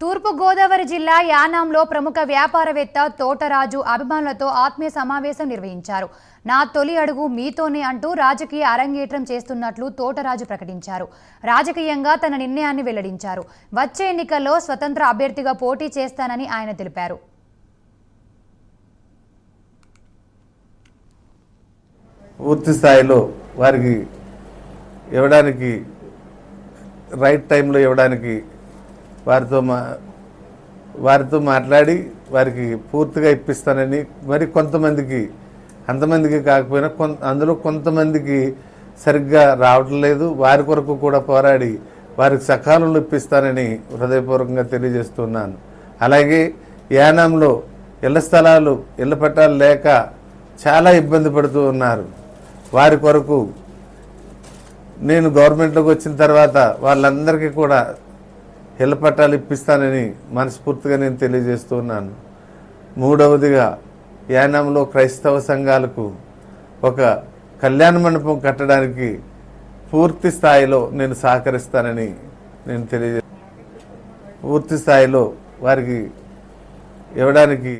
తూర్పుగోదావరి జిల్లా యానాంలో ప్రముఖ వ్యాపారవేత్త తోటరాజు అభిమానులతో ఆత్మీయ సమావేశం నిర్వహించారు. నా తొలి అడుగు మీతోనే అంటూ రాజకీయ అరంగేట్రం చేస్తున్నట్లు తోటరాజు ప్రకటించారు. రాజకీయంగా తన నిర్ణయాన్ని వెల్లడించారు. వచ్చే ఎన్నికల్లో స్వతంత్ర అభ్యర్థిగా పోటీ చేస్తానని ఆయన తెలిపారు. పూర్తి స్థాయిలో వారికి ఇవ్వడానికి రైట్ టైంలో ఇవ్వడానికి వారితో మా వారితో మాట్లాడి వారికి పూర్తిగా ఇప్పిస్తానని మరి కొంతమందికి అంతమందికి కాకపోయినా కొంత అందులో కొంతమందికి సరిగ్గా రావటం లేదు. వారి కొరకు కూడా పోరాడి వారికి సకాలంలో ఇప్పిస్తానని హృదయపూర్వకంగా తెలియజేస్తున్నాను. అలాగే యానంలో ఇళ్ళ స్థలాలు ఇళ్ళ పట్టాలు లేక చాలా ఇబ్బంది పడుతూ ఉన్నారు. వారి కొరకు నేను గవర్నమెంట్లోకి వచ్చిన తర్వాత వాళ్ళందరికీ కూడా ఇళ్ళ పట్టాలు ఇప్పిస్తానని మనస్ఫూర్తిగా నేను తెలియజేస్తున్నాను మూడవదిగా యానంలో క్రైస్తవ సంఘాలకు ఒక కళ్యాణ మండపం కట్టడానికి పూర్తి స్థాయిలో నేను సహకరిస్తానని నేను తెలియజే పూర్తి స్థాయిలో వారికి ఇవ్వడానికి